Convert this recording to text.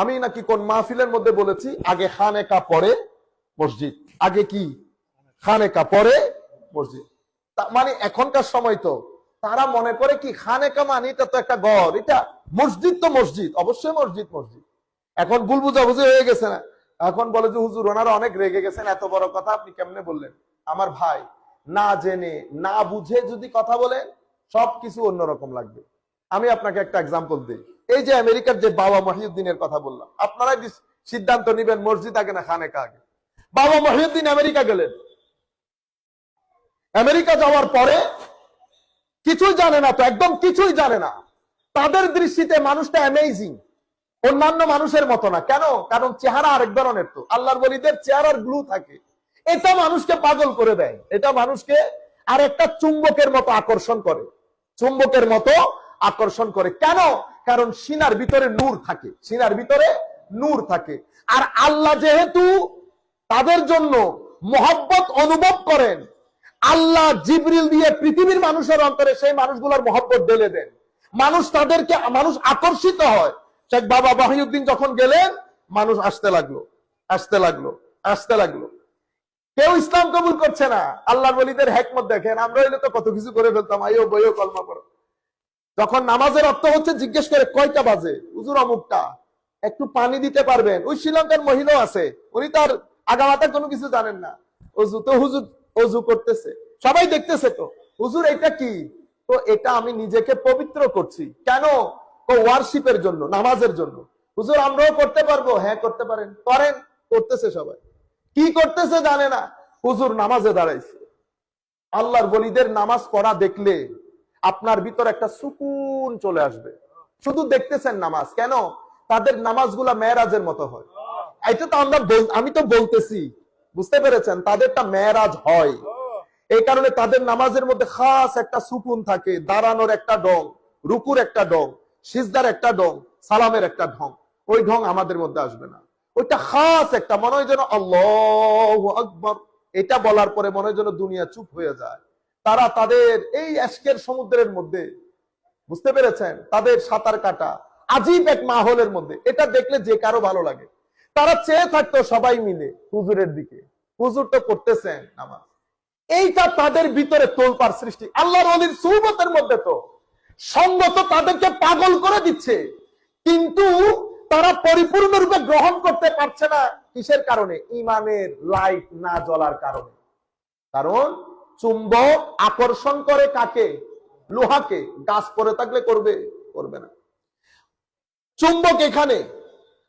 আমি নাকি কোন মাহফিলের মধ্যে বলেছি, আগে খানেকা পরে মসজিদ। আগে কি? খানেকা পরে মসজিদ। মানে এখনকার সময় তো, তারা মনে করে কি খানেকা মানে এটা তো একটা গড়, এটা মসজিদ তো মসজিদ, অবশ্যই মসজিদ মসজিদ। এখন ভুল বুঝাবুঝি হয়ে গেছে না। এখন বলে যে হুজুর, ওনারা অনেক রেগে গেছেন, এত বড় কথা আপনি কেমনে বললেন? আমার ভাই, না জেনে, না বুঝে যদি কথা বলেন, সবকিছু অন্যরকম লাগবে। আমি আপনাকে একটা এক্সাম্পল দিই। এই যে আমেরিকার যে বাবা মহিউদ্দিনের কথা বললাম, আপনারা সিদ্ধান্ত নিবেন মসজিদ আগে না খানেকা আগে? বাবা মহিউদ্দিন আমেরিকা গেলেন। আমেরিকা যাওয়ার পরে কিছুই জানে না তো, একদম কিছুই জানে না। তাদের দৃষ্টিতে মানুষটা অ্যামেজিং অন্যান্য মানুষের মতো না। কেন? কারণ চেহারা আরেক ধরনের তো। আল্লাহর বলিদের চেহারার গ্লু থাকে। এটা মানুষকে পাগল করে দেয়। এটা মানুষকে আর একটা চুম্বকের মতো আকর্ষণ করে। চুম্বকের মতো আকর্ষণ করে। কেন? কারণ সিনার ভিতরে নূর থাকে। সিনার ভিতরে নূর থাকে। আর আল্লাহ যেহেতু তাদের জন্য মহব্বত অনুভব করেন, আল্লাহ জিবরিল দিয়ে পৃথিবীর মানুষের অন্তরে সেই মানুষগুলোর মহব্বত ঢেলে দেন। মানুষ তাদেরকে, মানুষ আকর্ষিত হয়। শেখ বাবা বাহিউদ্দিন যখন গেলেন, মানুষ আসতে লাগল আসতে লাগল আসতে লাগল। কেউ ইসলাম কবুল করছে না। আল্লাহ বলিদের হেকমত দেখেন, আমরা হইলে তো কত কিছু করে ফেলতাম। আইও বইও কলমা করো যখন নামাজের অর্থ হচ্ছে জিজ্ঞেস করে, কয়টা বাজে? হুজুর অমুকটা। একটু পানি দিতে পারবেন। ওই শ্রীলঙ্কার মহিলাও আছে। উনি তার আগামাতা কোনো কিছু জানেন না। অজু তো হুজুর, অজু করতেছে। সবাই দেখতেছে তো। হুজুর, এটা কি? তো এটা আমি নিজেকে পবিত্র করছি। কেন? ওয়ারশিপের জন্য, নামাজের জন্য। হুজুর, আমরাও করতে পারব? হ্যাঁ করতে পারেন। করেন, করতেছে সবাই। কি করতেছে জানে না। হুজুর, নামাজে দাঁড়াইছে। আল্লাহর বলিদের নামাজ পড়া দেখলে আপনার ভিতর একটা সুকুন চলে আসবে। শুধু দেখতেছেন নামাজ। কেন? তাদের নামাজগুলা মেয়েরাজের মতো হয়। এটা তো আমরা আমি তো বলতেছি। বুঝতে পেরেছেন? তাদেরটা মেয়েরাজ হয়। এই কারণে তাদের নামাজের মধ্যে খাস একটা সুকুন থাকে। দাঁড়ানোর একটা ডং রুকুর একটা ডং সিজদার একটা ডং সালামের একটা ঢং। ওই ঢং আমাদের মধ্যে আসবে না। ওইটা খাস একটা, মনে হয় যেন আল্লাহ আকবর। এটা বলার পরে মনে হয় যেন দুনিয়া চুপ হয়ে যায়। তারা তাদের এই আজকের সমুদ্রের মধ্যে, বুঝতে পেরেছেন? তাদের সাঁতার কাটা আজীব এক মাহলের মধ্যে। এটা দেখলে যে কারও ভালো লাগে। তারা চেয়ে থাকতো সবাই মিলে হুজুরের দিকে। হুজুর তো করতেছেন নামাজ। এইটা তাদের ভিতরে তোলপার সৃষ্টি। আল্লাহর অলির সুবতের মধ্যে তো। সঙ্গ তো তাদেরকে পাগল করে দিচ্ছে। কিন্তু তারা পরিপূর্ণরূপে গ্রহণ করতে পারছে না। কিসের কারণে? ইমানের লাইট না জ্বলার কারণে। কারণ চুম্বক আকর্ষণ করে কাকে? লোহাকে। গাছ পরে থাকলে করবে করবে না। চুম্বক এখানে।